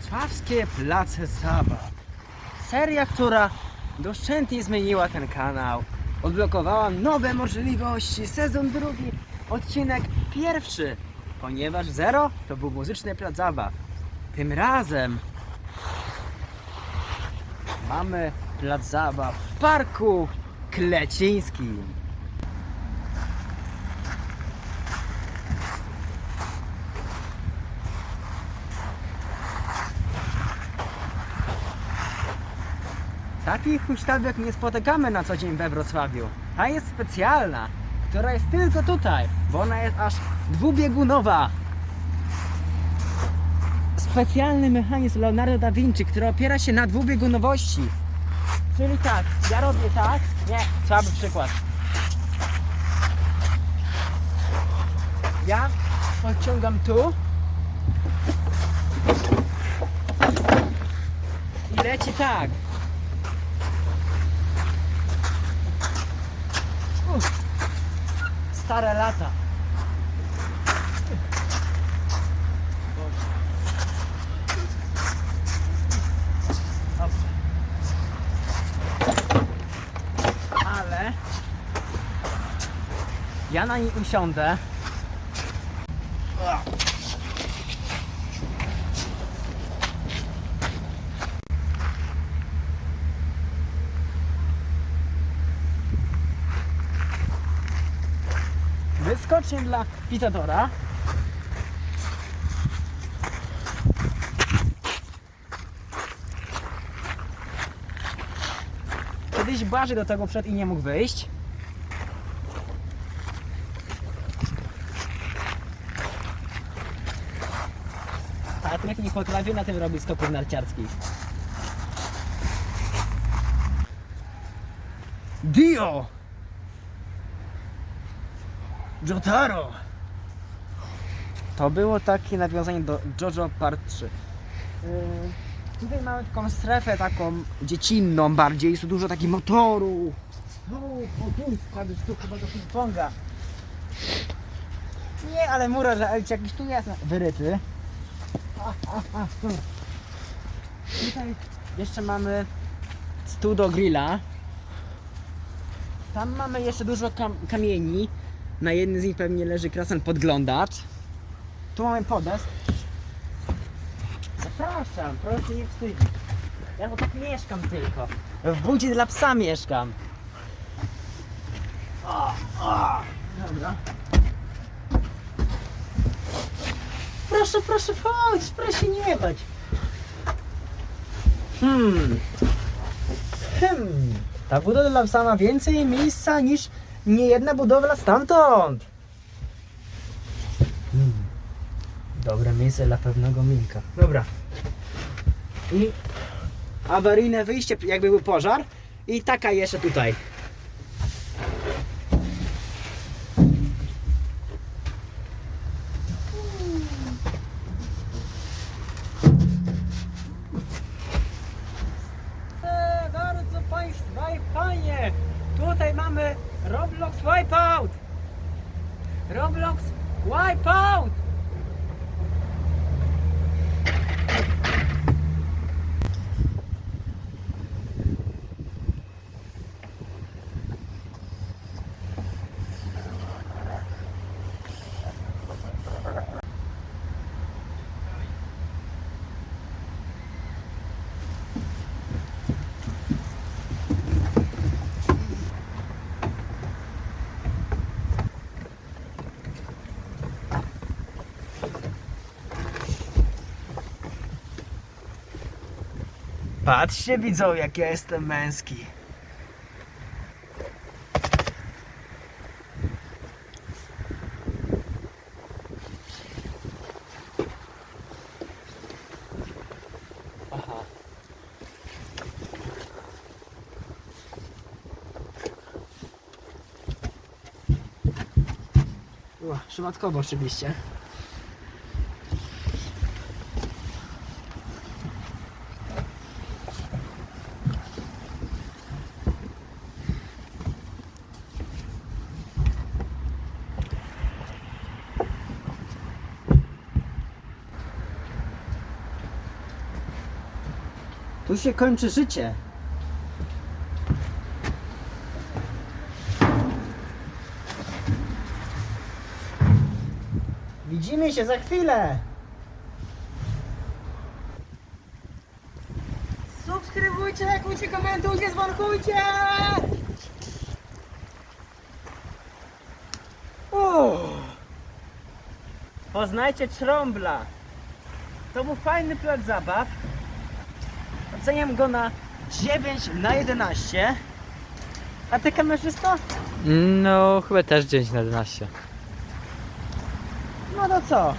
Wrocławskie place zabaw. Seria, która doszczętnie zmieniła ten kanał. Odblokowała nowe możliwości. Sezon drugi, odcinek pierwszy. Ponieważ Zero to był muzyczny plac zabaw. Tym razem mamy plac zabaw w Parku Klecińskim. Takich huśtawek nie spotykamy na co dzień we Wrocławiu. Ta jest specjalna, która jest tylko tutaj, bo ona jest aż dwubiegunowa. Specjalny mechanizm Leonardo da Vinci, który opiera się na dwubiegunowości. Czyli tak, ja robię tak, nie, słaby przykład. Ja podciągam tu i leci tak. Stare lata. Ale ja na niej usiądę. Wyskocznie dla Pitadora. Kiedyś Błażej do tego wszedł i nie mógł wyjść. Patryk nie potrafi na tym robić skoków narciarskich. Dio! Jotaro! To było takie nawiązanie do JoJo Part 3. Yy, tutaj mamy taką strefę taką dziecinną bardziej, jest tu dużo takich motorów. No, podwórka, tu chyba do ping-ponga. Nie, ale mura, że jakiś tu jest wyryty. A, a, a, tu. Tutaj jeszcze mamy stół do grilla. Tam mamy jeszcze dużo kam kamieni. Na jednym z nich pewnie leży krasen podglądacz. Tu mamy podest. Zapraszam, proszę nie wstydzić. Ja bo tak mieszkam tylko. W budzie dla psa mieszkam. O, o. Dobra. Proszę, proszę, chodź, proszę nie bać. Hmm. Hmm. Ta budowla dla psa ma więcej miejsca niż niejedna budowla stamtąd. Hmm. Dobre miejsce dla pewnego Minka. Dobra. I awaryjne wyjście, jakby był pożar. I taka jeszcze tutaj. Bardzo Państwa i Panie! Tutaj mamy Roblox Wipeout! Roblox Wipeout! Patrzcie widzą jak ja jestem męski. Aha. Ła, przypadkowo oczywiście. Tu się kończy życie. Widzimy się za chwilę. Subskrybujcie, lajkujcie, komentujcie, dzwonkujcie! Poznajcie Trąbla. To był fajny plac zabaw. Oceniam go na 9 na 11. A ty kamerzysto? No, chyba też 10 na 11. No to co?